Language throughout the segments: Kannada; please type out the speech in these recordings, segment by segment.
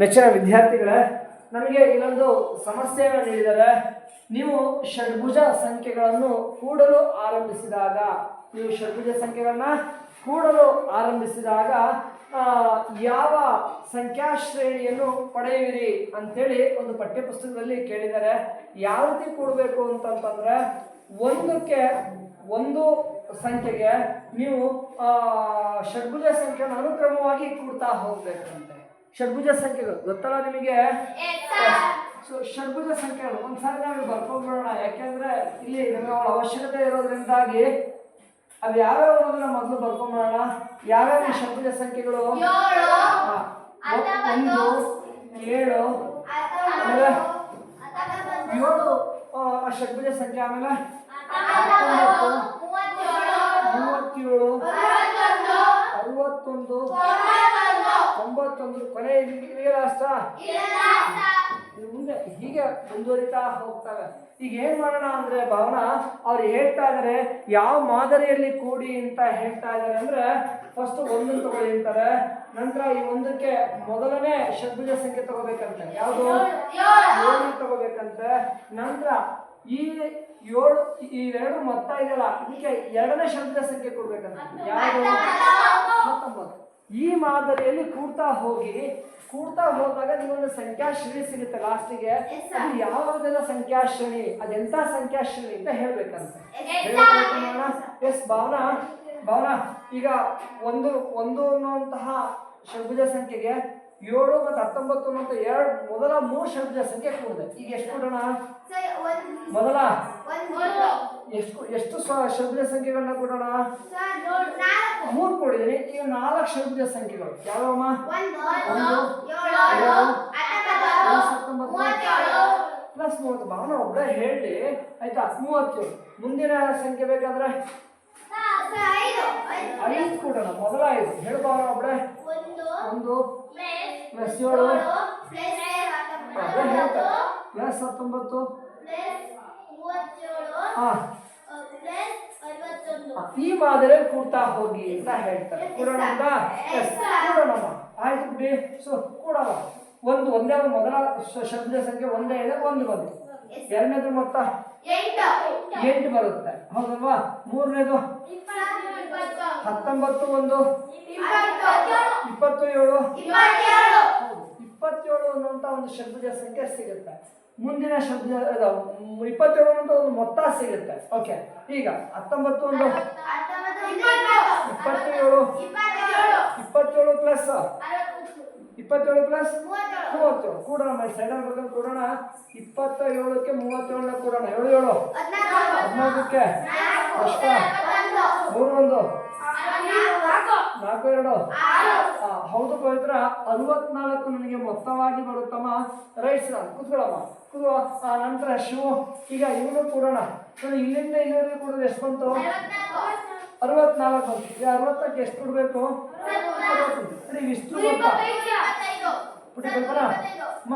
ನೆಚ್ಚಿನ ವಿದ್ಯಾರ್ಥಿಗಳೇ, ನಮಗೆ ಇನ್ನೊಂದು ಸಮಸ್ಯೆಯನ್ನು ನೀಡಿದರೆ, ನೀವು ಷಡ್ಭುಜ ಸಂಖ್ಯೆಗಳನ್ನು ಕೂಡಲು ಆರಂಭಿಸಿದಾಗ, ನೀವು ಷಡ್ಭುಜ ಸಂಖ್ಯೆಗಳನ್ನ ಕೂಡಲು ಆರಂಭಿಸಿದಾಗ ಯಾವ ಸಂಖ್ಯಾ ಶ್ರೇಣಿಯನ್ನು ಪಡೆಯುವಿರಿ ಅಂಥೇಳಿ ಒಂದು ಪಠ್ಯಪುಸ್ತಕದಲ್ಲಿ ಕೇಳಿದ್ದಾರೆ ಯಾವ ರೀತಿ ಕೂಡಬೇಕು ಅಂತಂತಂದ್ರೆ, ಒಂದಕ್ಕೆ ಒಂದು ಸಂಖ್ಯೆಗೆ ನೀವು ಷಡ್ಭುಜ ಸಂಖ್ಯೆಯನ್ನು ಅನುಕ್ರಮವಾಗಿ ಕೂಡ್ತಾ ಹೋಗ್ಬೇಕಂತೆ. ಷಡ್ಭುಜ ಸಂಖ್ಯೆಗಳು. ಗೊತ್ತಲ್ಲ ನಿಮಗೆ? ಸೊ ಷಡ್ಭುಜ ಸಂಖ್ಯೆಗಳು. ಒಂದ್ಸಾರಿ ನಾವು ಬರ್ಕೊಂಡ್ಬಿಡೋಣ ಯಾಕೆಂದ್ರೆ ಇಲ್ಲಿ ನಮಗೆ ಅವಳ ಅವಶ್ಯಕತೆ ಇರೋದ್ರಿಂದಾಗಿ ಅದು ಯಾವ್ಯಾವ ಅನ್ನೋದನ್ನ ಮೊದಲು ಬರ್ಕೊಂಡ್ಬಿಡೋಣ ಯಾವ್ಯಾವ ಷಡ್ಭುಜ ಸಂಖ್ಯೆಗಳು. ಒಂದು ಏಳು. ಆಮೇಲೆ ಏಳು. ಷಡ್ಭುಜ ಸಂಖ್ಯೆ ಆಮೇಲೆ ಮೂವತ್ತೇಳು. ಅರವತ್ತೊಂದು. ತೊಂಬತ್ತೊಂದು ಕೊನೆ ಇನ್ನು ಮುಂದೆ ಹೀಗೆ ಮುಂದುವರಿತಾ ಹೋಗ್ತಾರೆ. ಈಗ ಏನ್ ಮಾಡೋಣ ಅಂದ್ರೆ ಭಾವನಾ, ಅವ್ರು ಹೇಳ್ತಾ ಇದಾರೆ, ಯಾವ ಮಾದರಿಯಲ್ಲಿ ಕೂಡಿ ಅಂತ ಹೇಳ್ತಾ ಇದಾರೆ ಅಂದ್ರೆ ಫಸ್ಟ್ ಒಂದನ್ನು ತಗೊಳ್ಳಿ ಅಂತಾರೆ. ನಂತರ ಈ ಒಂದಕ್ಕೆ ಮೊದಲನೇ ಷಡ್ಭುಜ ಸಂಖ್ಯೆ ತಗೋಬೇಕಂತೆ. ಯಾವುದು? ಏಳು ತಗೋಬೇಕಂತೆ. ನಂತರ ಈ ಏಳು ಇವೆರಡು ಮೊತ್ತ ಇದೆಯಲ್ಲ, ಇದಕ್ಕೆ ಎರಡನೇ ಷಡ್ಭುಜ ಸಂಖ್ಯೆ ಕೊಡ್ಬೇಕಂತೆ. ಯಾವುದು? ಹತ್ತೊಂಬತ್ತು. ಈ ಮಾದರಿಯಲ್ಲಿ ಕೂಡ್ತಾ ಹೋಗಿ ಕೂಡ್ತಾ ಹೋದಾಗ ನಿಮ್ಮೊಂದು ಸಂಖ್ಯಾ ಶ್ರೇಣಿ ಸಿಗುತ್ತೆ ಲಾಸ್ಟಿಗೆ ಅದು ಸಂಖ್ಯಾ ಶ್ರೇಣಿ ಅದೆಂತ ಸಂಖ್ಯಾಶ್ರೇಣಿ ಅಂತ ಹೇಳ್ಬೇಕಂತೆ. ಎಸ್ ಭಾವನಾ ಭಾವನಾ ಈಗ ಒಂದು ಒಂದು ಅನ್ನುವಂತಹ ಷಡ್ಭುಜ ಸಂಖ್ಯೆಗೆ ಏಳು ಮತ್ತು ಹತ್ತೊಂಬತ್ತು ಅನ್ನುವಂಥ ಎರಡು ಮೊದಲ ಮೂರು ಷಡ್ಭುಜ ಸಂಖ್ಯೆ ಕೂಡಿದೆ. ಈಗ ಎಷ್ಟು ಕೊಡೋಣ? ಮೊದಲ. ಎಷ್ಟು ಎಷ್ಟು ಷಡ್ಭುಜ ಸಂಖ್ಯೆಗಳನ್ನ ಕೊಡೋಣ? ಮೂರು ಕೊಡಿದ್ದೀನಿ ಈಗ ನಾಲ್ಕು ಶಬ್ದ ಸಂಖ್ಯೆಗಳು. ಯಾವಮ್ಮ ಪ್ಲಸ್ ಮೂವತ್ತು. ಭಾವನ ಒಬ್ಬ ಹೇಳಿ. ಆಯ್ತಾ? ಮೂವತ್ತೇಳು ಮುಂದಿನ ಸಂಖ್ಯೆ ಬೇಕಾದ್ರೆ? ಐದು. ಕೊಡೋಣ. ಮೊದಲ ಐದು. ಹೇಳು ಭಾವನ ಒಬ್ಬ ಒಂದು ಪ್ಲಸ್ ಏಳು. ಪ್ಲಸ್ ಹತ್ತೊಂಬತ್ತು. ಹಾ. ಈ ಕೂಡ್ತಾ ಹೋಗಿ ಅಂತ ಹೇಳ್ತಾರೆ. ಕೂಡೋಣ ಅಂತ? Yes, ಕೂಡೋಣಮ್ಮ ಆಯ್ತು ಬಿಡಿ. ಸೊ ಕೂಡ ಒಂದು ಒಂದೇ ಮೊದಲ ಶಬ್ದ ಸಂಖ್ಯೆ ಒಂದೇ ಇದೆ ಒಂದು ಬಂತು ಎರಡನೇದು ಮೊತ್ತ? ಎಂಟು. ಬರುತ್ತೆ. ಹೌದಲ್ವಾ? ಮೂರನೇದು? ಹತ್ತೊಂಬತ್ತು ಒಂದು? ಇಪ್ಪತ್ತು. ಏಳು ಇಪ್ಪತ್ತೇಳು. ಅನ್ನುವಂಥ ಒಂದು ಶಬ್ದ ಸಂಖ್ಯೆ ಸಿಗುತ್ತೆ. ಮುಂದಿನ ಶಬ್ದ ಇಪ್ಪತ್ತೇಳು ಅಂತ ಒಂದು ಮೊತ್ತ ಸಿಗುತ್ತೆ. ಓಕೆ ಈಗ ಹತ್ತೊಂಬತ್ತು ಒಂದು ಇಪ್ಪತ್ತೇಳು. ಇಪ್ಪತ್ತೇಳು ಪ್ಲಸ್ ಇಪ್ಪತ್ತೇಳು ಪ್ಲಸ್ ಮೂವತ್ತೇಳು ಕೂಡೋಣ ಮೈ ಸೈಡಲ್ಲಿ ಬರ್ಕೊಂಡು ಕೂಡೋಣ. ಇಪ್ಪತ್ತ ಏಳಕ್ಕೆ ಮೂವತ್ತೇಳನ್ನ ಕೂಡೋಣ. ಏಳು ಏಳು? ಹದಿನಾಲ್ಕಕ್ಕೆ? ಅಷ್ಟ. ಮೂರು, ಒಂದು? ನಾಲ್ಕು ಎರಡು. ಹೌದು ಪವಿತ್ರ ಅರವತ್ನಾಲ್ಕು ನನಗೆ ಮೊತ್ತವಾಗಿ ಬರುತ್ತಮ್ಮ. ರೈಟ್ ಸರ್ ಕೂತ್ಕೊಳ್ಳಮ್ಮ. ಕೂತ್ಕೋ. ಆ ನಂತರ ಶಿವು. ಈಗ ಇವನು ಕೂಡೋಣ. ಇಲ್ಲಿಂದ ಇಲ್ಲಿವರೆಗೆ ಕೂಡ ಎಷ್ಟು ಬಂತು? ಅರವತ್ನಾಲ್ಕು. ಬಂತು. ಈಗ ಅರವತ್ತಕ್ಕೆ ಎಷ್ಟು ಕೊಡಬೇಕು? ಇಷ್ಟು ಮೊತ್ತ ಪುಟಿ ಬರ್ತಾರ ಅಮ್ಮ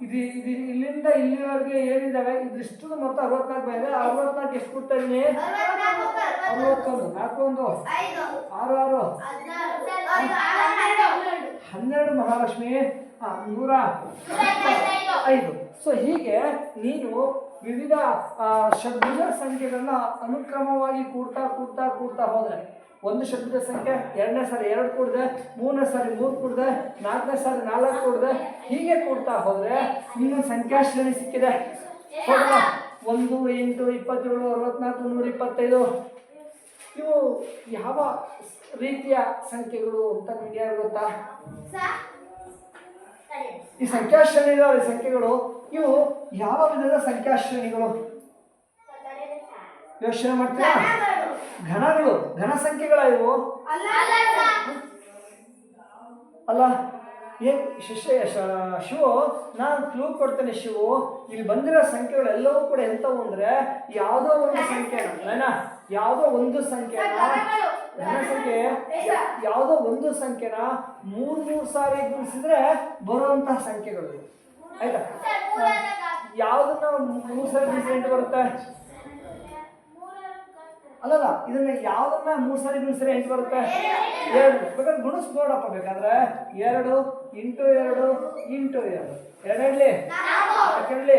ಇದು ಇದು ಇಲ್ಲಿಂದ ಇಲ್ಲಿವರೆಗೆ ಏನಿದಾವೆ? ಇದಿಷ್ಟು ಮೊತ್ತ ಅರವತ್ನಾಲ್ಕು ಬಂದಿದೆ ಅರವತ್ನಾಲ್ಕು ಎಷ್ಟು ಕೊಡ್ತಾನೆ? ಅರವತ್ತೊಂದು. ನಾಲ್ಕೊಂದು ಆರು ಆರು. ಹನ್ನೆರಡು ಮಹಾಲಕ್ಷ್ಮಿ. ನೂರ ಐದು. ಸೊ ಹೀಗೆ ನೀನು ವಿವಿಧ ಶಬ್ದ ಷಡ್ಭುಜ ಸಂಖ್ಯೆಗಳನ್ನ ಅನುಕ್ರಮವಾಗಿ ಕೂಡ್ತಾ ಕೂಡ್ತಾ ಕೂಡ್ತಾ ಹೋದ್ರೆ ಒಂದು ಶಬ್ದದ ಸಂಖ್ಯೆ, ಎರಡನೇ ಸಾರಿ ಎರಡು ಕೂಡಿದೆ, ಮೂರನೇ ಸಾರಿ ಮೂರು ಕೊಡ್ದೆ, ನಾಲ್ಕನೇ ಸಾರಿ ನಾಲ್ಕು ಕೊಡ್ದೆ, ಹೀಗೆ ಕೂಡ್ತಾ ಹೋದ್ರೆ ನಿಮ್ಮ ಸಂಖ್ಯಾ ಶ್ರೇಣಿ ಸಿಕ್ಕಿದೆ ಒಂದು, ಎಂಟು, ಇಪ್ಪತ್ತೇಳು, ಅರವತ್ನಾಲ್ಕು, ನೂರ, ಇಪ್ಪತ್ತೈದು. ಇವು ಯಾವ ರೀತಿಯ ಸಂಖ್ಯೆಗಳು ಅಂತ ನಿಮ್ಗೆ ಯಾರು ಗೊತ್ತಾ? ಈ ಸಂಖ್ಯಾ ಶ್ರೇಣಿಗಳ ಸಂಖ್ಯೆಗಳು, ಇವು ಯಾವ ವಿಧದ ಸಂಖ್ಯಾ ಶ್ರೇಣಿಗಳು ಯೋಚನೆ ಮಾಡ್ತೀರಾ? ಘನಗಳು ಘನ ಸಂಖ್ಯೆಗಳ ಇವು? ಅಲ್ಲ. ಏನ್ ಶಿಷ್ಯ ಶಿವು ನಾನು ಕ್ಲೂ ಕೊಡ್ತೇನೆ ಶಿವು ಇಲ್ಲಿ ಬಂದಿರೋ ಸಂಖ್ಯೆಗಳೆಲ್ಲವೂ ಕೂಡ ಎಂಥವು ಅಂದ್ರೆ ಯಾವುದೋ ಒಂದು ಸಂಖ್ಯೆನ ಯಾವುದೋ ಒಂದು ಸಂಖ್ಯೆ ಘನ ಸಂಖ್ಯೆ ಯಾವುದೋ ಒಂದು ಸಂಖ್ಯೆನ? ಮೂರ್ ಮೂರ್ ಸಾರಿ ಗುಣಿಸಿದ್ರೆ ಬರುವಂತಹ ಸಂಖ್ಯೆಗಳು. ಆಯ್ತಾ? ಯಾವ್ದನ್ನ ಮೂರು ಸಾರಿ ಗುಣಿಸಿದ್ರೆ ಎಂಟು ಬರುತ್ತೆ? ಅಲ್ಲಲ್ಲ, ಇದನ್ನ ಯಾವ್ದನ್ನ ಮೂರ್ ಸಾರಿ ಗುಣಿಸಿದ್ರೆ ಎಂಟು ಬರುತ್ತೆ? ಎರಡು. ಬೇಕಾದ್ರೆ ಗುಣಿಸ್ ನೋಡಪ್ಪ ಬೇಕಾದ್ರೆ ಎರಡು ಇಂಟು ಎರಡು ಇಂಟು ಎರಡು. ಎರಡಿರ್ಲಿ ನಾಲ್ಕರಲ್ಲಿ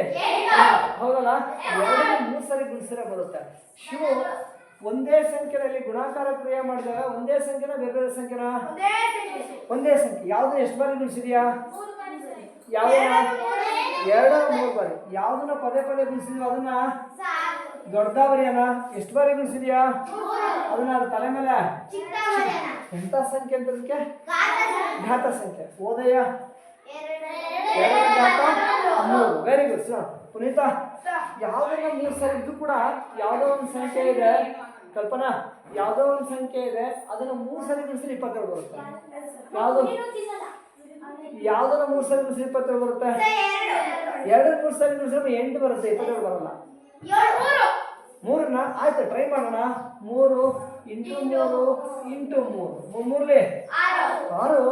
ಹೌದಲ್ಲ? ಎರಡು ಮೂರು ಸರಿ ಗುಣಿಸಿದ್ರೆ ಬರುತ್ತೆ. ಶಿವ ಒಂದೇ ಸಂಖ್ಯೆಯಲ್ಲಿ ಗುಣಾಕಾರ ಕ್ರಿಯೆ ಮಾಡಿದಾಗ ಒಂದೇ ಸಂಖ್ಯೆನ ಬೇರೆ ಬೇರೆ ಸಂಖ್ಯೆನ? ಒಂದೇ ಸಂಖ್ಯೆ. ಯಾವ್ದು ಎಷ್ಟು ಬಾರಿ ಗುಣಿಸಿದ್ಯಾ? ಯಾವ ಎರಡು ಮೂರು ಬಾರಿ. ಯಾವ್ದನ್ನ ಪದೇ ಪದೇ ಗುಣಿಸಿದ್ವಿ ಅದನ್ನ? ದೊಡ್ಡ ಬರಿಯನ ಎಷ್ಟು ಬಾರಿ ಗುಣಿಸಿದ್ಯಾ ಅದನ್ನ ಅದ್ರ ತಲೆ ಮೇಲೆ? ಎಂತ ಸಂಖ್ಯೆ ಅಂತ ಅದಕ್ಕೆ? ಘಾತ ಸಂಖ್ಯೆ. ಓದಯ್ಯ? ಮೂರು. ವೆರಿ ಗುಡ್ ಸರ್ ಪುನೀತ ಯಾವ್ದನ್ನ ಮೂರು ಸರಿ ಇದ್ದು ಕೂಡ ಯಾವುದೋ ಒಂದು ಸಂಖ್ಯೆ ಇದೆ. ಕಲ್ಪನಾ ಯಾವುದೋ ಒಂದು ಸಂಖ್ಯೆ ಇದೆ. ಅದನ್ನ ಮೂರು ಸರಿ ಗುಣಿಸಿದ್ರೆ ಇಪ್ಪತ್ತೆರಡು ಬರುತ್ತೆ. ಯಾವುದು? ಯಾವ್ದನ್ನ ಮೂರು ಸರಿ ಗುಣಿಸಿದ್ರೆ ಇಪ್ಪತ್ತೆರಡು ಬರುತ್ತೆ? ಎರಡು. ಮೂರು ಸರಿ ಗುಣಿಸಿದ್ರೆ ಎಂಟು ಬರುತ್ತೆ ಇಪ್ಪತ್ತೆರಡು ಬರಲ್ಲ. ಮೂರನ್ನ? ಆಯ್ತು ಟ್ರೈ ಮಾಡೋಣ. ಮೂರು ಇಂಟು ಮೂರು ಇಂಟು ಮೂರು. ಮೂರು ಮೂರ್ಲಿ? ಆರು.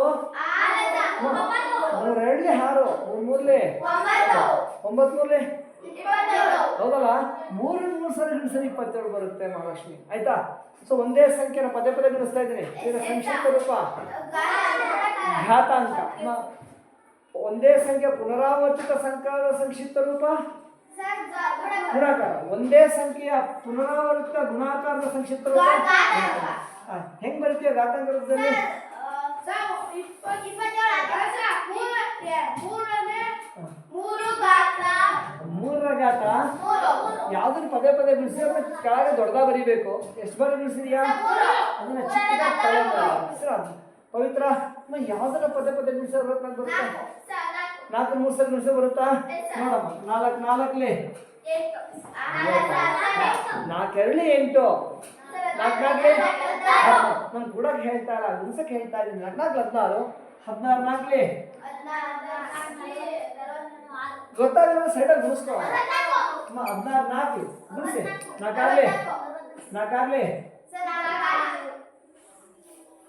ಮೂರು ಎರಡ್ಲಿ ಆರು. ಮೂರು ಮೂರ್ಲಿ? ಒಂಬತ್ತು ಮೂರ್ಲಿ? ಹೌದಲ್ಲ? ಮೂರು ಮೂರು ಸರಿ ಸರಿ ಇಪ್ಪತ್ತೆರಡು ಬರುತ್ತೆ ಮಹಾಲಕ್ಷ್ಮಿ. ಆಯ್ತಾ? ಸೊ ಒಂದೇ ಸಂಖ್ಯೆನ ಪದೇ ಪದೇ ಬಿಡಿಸ್ತಾ ಇದ್ದೀನಿ. ಇದರ ಸಂಕ್ಷಿಪ್ತ ರೂಪ. ಘಾತಾಂಕ. ಒಂದೇ ಸಂಖ್ಯೆ ಪುನರಾವರ್ತಿತ ಸಂಖ್ಯಾದ ಸಂಕ್ಷಿಪ್ತ ರೂಪ. ಗುಣಾಕಾರ. ಒಂದೇ ಸಂಖ್ಯೆಯ ಪುನರಾವರ್ತಿತ ಗುಣಾಕಾರದ ಸಂಕ್ಷಿಪ್ತ ಹೆಂಗ್ ಬರೀತೀಯ ಘಾತಾಂಕ ರೂಪದಲ್ಲಿ? ಮೂರರ ಘಾತ? ಯಾವ್ದನ್ನ ಪದೇ ಪದೇ ಬಿಡಿಸಿ ಅದನ್ನ ಕೆಳಗೆ ದೊಡ್ಡದಾಗ ಬರೀಬೇಕು. ಎಷ್ಟು ಬಾರಿ ಬಿಡಿಸಿದ್ಯಾ ಅದನ್ನ ಚಿಕ್ಕದಾಗಿ ತಲೆ ಹೆಸರು ಪವಿತ್ರ. ಯಾವ್ದನ್ನ ಪದೇ ಪದೇ ಬಿಡಿಸೋ ಬರುತ್ತೆ? ಬರುತ್ತಾ ನಾಲ್ಕು. ಮೂರು ಸಲ ಬಿಡಿಸೋ ಬರುತ್ತಾ? ನೋಡಮ್ಮ ನಾಲ್ಕು ನಾಲ್ಕಲಿ ನಾಲ್ಕೆರಡು ಎಂಟು. ನಾಲ್ಕು ನಾನು ಕೂಡ ಹೇಳ್ತಾ ಇಲ್ಲ ಗುಡ್ಸಕ್ಕೆ ಹೇಳ್ತಾ ಇದ್ದೀನಿ. ನಾಲ್ಕು ಹದಿನಾರು ಹದಿನಾರು ನಾಲ್ಕಲಿ ಗೊತ್ತಾಗಿಲ್ಲ ಸೈಡಲ್ಲಿ ಗುಣಿಸ್ಕೋ ಹದಿನಾರು ನಾಲ್ಕು ಗುಣಿಸಿ ನಾಲ್ಕಾಗ್ಲಿ ನಾಲ್ಕಾಗ್ಲಿ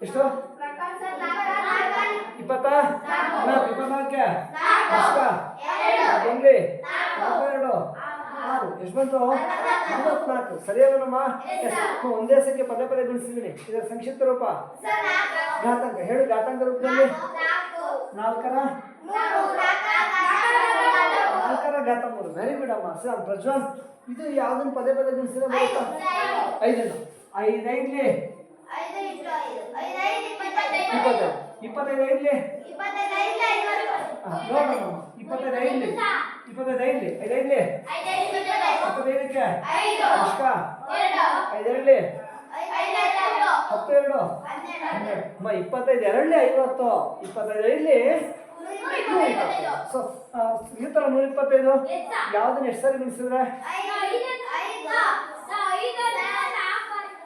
ಎಷ್ಟು? ಇಪ್ಪತ್ತ? ನಾಲ್ಕು. ಇಪ್ಪತ್ನಾಲ್ಕೆ ಅಷ್ಟ? ನಾಲ್ಕು. ನಾಲ್ಕೆರಡು ಆರು ಎಷ್ಟು ಬಂತು ಹ್ಞೂ, ಒಂದೇ ಸಂಖ್ಯೆ ಪದೇ ಪದೇ ಗುಣಿಸಿದ್ದೀನಿ ಇದರ ಸಂಕ್ಷಿಪ್ತ ರೂಪ? ಘಾತಾಂಕ. ಹೇಳು ಘಾತಾಂಕ ರೂಪದಲ್ಲಿ. ನಾಲ್ಕರ? ನಾಲ್ಕರ ಘಾತ ಮೂರು. ವೆರಿ ಗುಡ್ ಅಮ್ಮ. ಸರ್ ಪ್ರಜ್ವಲ್ ಇದು ಯಾವ್ದನ್ನು ಪದೇ ಪದೇ ಗುಣಿಸಿದ್ರೆ ಬರುತ್ತಾ? ಐದನ್ನು. ಐದೈದ್ಲಿ? ಇಪ್ಪತ್ತೈದು. ಇಪ್ಪತ್ತೈದು. ಐದ್ಲಿ? ನೋಡೋಣ ಇಪ್ಪತ್ತೈದು ಐದ್ಲಿ ಇಪ್ಪತ್ತೈದು ಐದ್ಲಿ ಐದೈದ್ಲಿ ಇಪ್ಪತ್ತೈದಕ್ಕೆ ಅಷ್ಟ ಐದೆರಡ್ಲಿ ಹತ್ತು ಎರಡು. ಹನ್ನೆರಡು. ಅಮ್ಮ ಇಪ್ಪತ್ತೈದು. ಎರಡಲ್ಲಿ ಐವತ್ತು. ಇಪ್ಪತ್ತೈದು ಐದ್ಲಿ ಸೊ ಇರುತ್ತಲ್ಲ ನೂರ ಇಪ್ಪತ್ತೈದು ಯಾವ್ದನ್ನ ಎಷ್ಟು ಸರಿ ಗುಣಿಸಿದ್ರೆ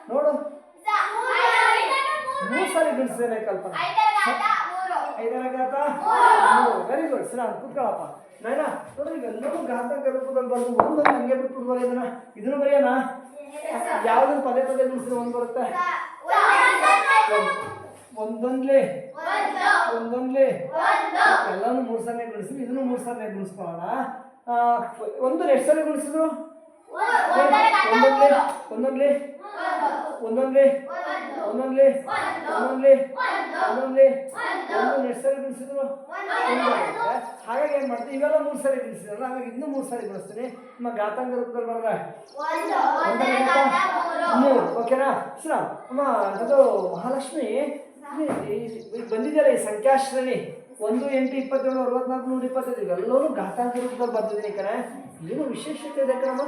ನೋಡು. ಮೂರು. ಸರಿ ಗುಣಿಸಿದ್ದೇನೆ ಕಲ್ಪನಾ ಐದರ ಘಾತ ವೆರಿ ಗುಡ್ ಸರ್ ಕುತ್ಕೊಳ್ಳಪ್ಪ. ನಾಯನ ನೋಡ್ರಿ ಇವೆಲ್ಲವೂ ಘಾತಕ ರೂಪದಲ್ಲಿ ಬಂದು ಒಂದೊಂದು ಹಂಗೆ ಬಿಟ್ಬಿಡ್ಬೋದು ಇದನ್ನ ಇದನ್ನು ಬರೆಯೋಣ? ಯಾವ್ದನ್ನ ಪದೇ ಪದೇ ಗುಣಿಸಿದ್ರೆ ಒಂದು ಬರುತ್ತೆ? ಒಂದೊಂದ್ಲಿ? ಒಂದೊಂದ್ಲಿ? ಎಲ್ಲಾನು ಮೂರು ಸಲ ಗುಣಿಸಿದ್ರು ಇದನ್ನು ಮೂರು ಸಲ ಗುಣಿಸ್ಕೊಳ್ಳೋಣ. ಒಂದು ಎಷ್ಟು ಸಲ ಗುಣಿಸಿದ್ರು? ಒಂದೊಂದ್ಲಿ? ಒಂದೊಂದ್ಲಿ? ಒಂದೊಂದ್ಲಿ? ಒಂದೊಂದ್ಲಿ ಒಂದೊಂದ್ಲಿ ಒಂದೊಂದ್ಲಿ ಒಂದು. ಎಷ್ಟು ಸರಿ ಬಿಡಿಸಿದ್ರು. ಹಾಗಾಗಿ ಏನ್ ಮಾಡ್ತೀವಿ? ಇವೆಲ್ಲ ಮೂರು ಸರಿ ಬಿಡಿಸಿದ್ರಲ್ಲ ಹಾಗಾಗಿ ಇನ್ನೂ ಮೂರು ಸರಿ ಬಿಡಿಸ್ತೀನಿ ನಿಮ್ಮ ಘಾತಾಂಕ ರೂಪದಲ್ಲಿ ಘಾತ ಮೂರು. ಓಕೆನಾ? ಸರ. ಅಮ್ಮ ಅದು ಮಹಾಲಕ್ಷ್ಮಿ. ಬಂದಿದೆಯಲ್ಲ ಈ ಸಂಖ್ಯಾಶ್ರೇಣಿ. ಒಂದು ಎಂಟು ಇಪ್ಪತ್ತೇಳು ಅರವತ್ನಾಲ್ಕು ನೂರ ಇಪ್ಪತ್ತೈದು. ಇವೆಲ್ಲರೂ ಘಾತಾಂಕ ರೂಪದಲ್ಲಿ ಬರ್ತಿದ್ದೀನಿ ಕಣ. ಏನು ವಿಶೇಷತೆ ಇದೆ ಕಣಮ್ಮ?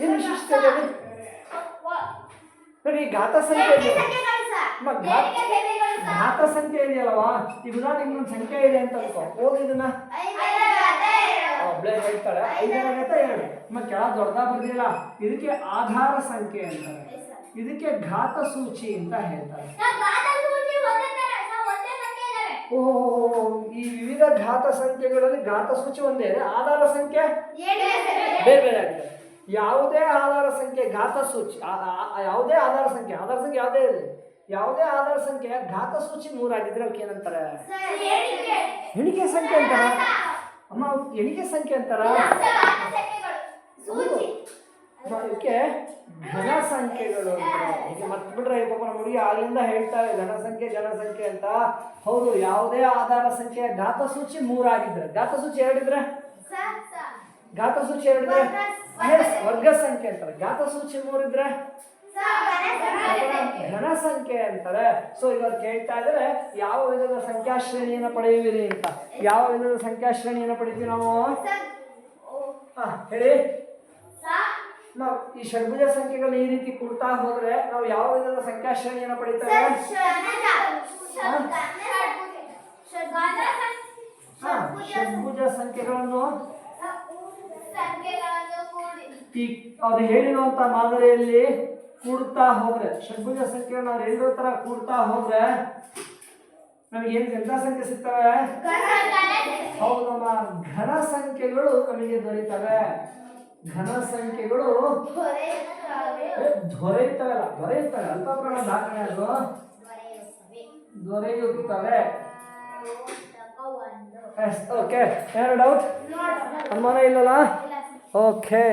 ಏನು ವಿಶೇಷತೆ ಇದೆ? ನೋಡಿ ಈ ಘಾತ ಸಂಖ್ಯೆ ಘಾತ ಘಾತ ಸಂಖ್ಯೆ ಇದೆಯಲ್ಲವಾ? ಈಗ ಉದಾಹರಣೆಗೆ ಇನ್ನೊಂದು ಸಂಖ್ಯೆ ಇದೆ ಅಂತ ಅನ್ಕೋ. ಹೋಗಿ ಇದನ್ನ. ಒಬ್ಳೆ ಹೇಳ್ತಾಳೆ. ಗತ ಎರಡು. ಮತ್ತೆ ಕೆಳ ದೊಡ್ಡದಾಗ ಬರ್ದಿಲ್ಲ ಇದಕ್ಕೆ ಆಧಾರ ಸಂಖ್ಯೆ ಅಂತಾರೆ. ಇದಕ್ಕೆ ಘಾತ ಸೂಚಿ ಅಂತ ಹೇಳ್ತಾರೆ. ಓಹೋ ಈ ವಿವಿಧ ಘಾತ ಸಂಖ್ಯೆಗಳಲ್ಲಿ ಘಾತ ಸೂಚಿ ಒಂದೇ ಆಧಾರ ಸಂಖ್ಯೆ. ಬೇರೆ ಬೇರೆ ಆಗಿದೆ. ಯಾವುದೇ ಆಧಾರ ಸಂಖ್ಯೆ ಘಾತ ಸೂಚಿ ಯಾವುದೇ ಆಧಾರ ಸಂಖ್ಯೆ ಆಧಾರ ಸಂಖ್ಯೆ ಯಾವುದೇ ಇರಲಿ. ಯಾವುದೇ ಆಧಾರ ಸಂಖ್ಯೆ ಘಾತ ಸೂಚಿ ಮೂರಾಗಿದ್ರೆ ಅವಕ್ಕೆ ಏನಂತಾರೆ? ಎಣಿಕೆ. ಸಂಖ್ಯೆ ಅಂತಾರ? ಅಮ್ಮ ಎಣಿಕೆ ಸಂಖ್ಯೆ ಅಂತಾರ? ಅದಕ್ಕೆ ಘನ ಸಂಖ್ಯೆಗಳು ಅಂತ ಈಗ ಮತ್ತೆ ಬಿಟ್ರೆ ಪಾಪ ನಮ್ಮ ಹುಡುಗಿ ಆಗ್ಲಿಂದ ಹೇಳ್ತಾರೆ ಘನ ಸಂಖ್ಯೆ ಜನಸಂಖ್ಯೆ ಅಂತ. ಹೌದು ಯಾವುದೇ ಆಧಾರ ಸಂಖ್ಯೆ ಘಾತ ಸೂಚಿ ಮೂರಾಗಿದ್ರೆ. ಘಾತ ಸೂಚಿ ಎರಡಿದ್ರೆ? ಘಾತಸೂಚಿ ಎರಡಿದ್ರೆ Yes, ವರ್ಗ ಸಂಖ್ಯೆ ಅಂತಾರೆ. ಘಾತಸೂಚಿ ಮೂರಿದ್ರೆ? ಘನ ಸಂಖ್ಯೆ ಅಂತಾರೆ. ಸೊ ಇವಾಗ ಕೇಳ್ತಾ ಇದ್ರೆ ಯಾವ ವಿಧದ ಸಂಖ್ಯಾ ಶ್ರೇಣಿಯನ್ನು ಪಡೆಯುವಿರಿ ಅಂತ? ಯಾವ ವಿಧದ ಸಂಖ್ಯಾ ಶ್ರೇಣಿಯನ್ನು ಪಡಿತೀವಿ ನಾವು ಹಾ ಹೇಳಿ. ನಾವು ಈ ಷಡ್ಭುಜ ಸಂಖ್ಯೆಗಳು ಈ ರೀತಿ ಕೊಡ್ತಾ ಹೋದ್ರೆ ನಾವು ಯಾವ ವಿಧದ ಸಂಖ್ಯಾ ಶ್ರೇಣಿಯನ್ನು ಪಡಿತೇವೆ ಹಾ ಷಡ್ಭುಜ ಸಂಖ್ಯೆಗಳನ್ನು ಈ ಅವ್ರು ಹೇಳಿರುವಂತ ಮಾದರಿಯಲ್ಲಿ ಕೂಡ್ತಾ ಹೋದ್ರೆ ಷಡ್ಭುಜ ಸಂಖ್ಯೆ ಅವ್ರು ಹೇಳಿರೋ ತರ ಕೂಡ್ತಾ ಹೋದ್ರೆ ನಮಗೆ ಏನ್ ಎಂತ ಸಂಖ್ಯೆ ಸಿಗ್ತವೆ? ಹೌದು ನಮ್ಮ ಘನ ಸಂಖ್ಯೆಗಳು ನಮಗೆ ದೊರೀತವೆ ಘನ ಸಂಖ್ಯೆಗಳು ದೊರೆಯುತ್ತವೆ. ಅಲ್ಲ ದೊರೆಯುತ್ತವೆ ಅಲ್ಪ ಪ್ರಮಾಣ ದಾಖಲೆ ಅದು. ದೊರೆಯುತ್ತವೆ. ಓಕೆ ಏನು ಡೌಟ್ ಅನುಮಾನ ಇಲ್ಲಲ್ಲ? ಓಕೆ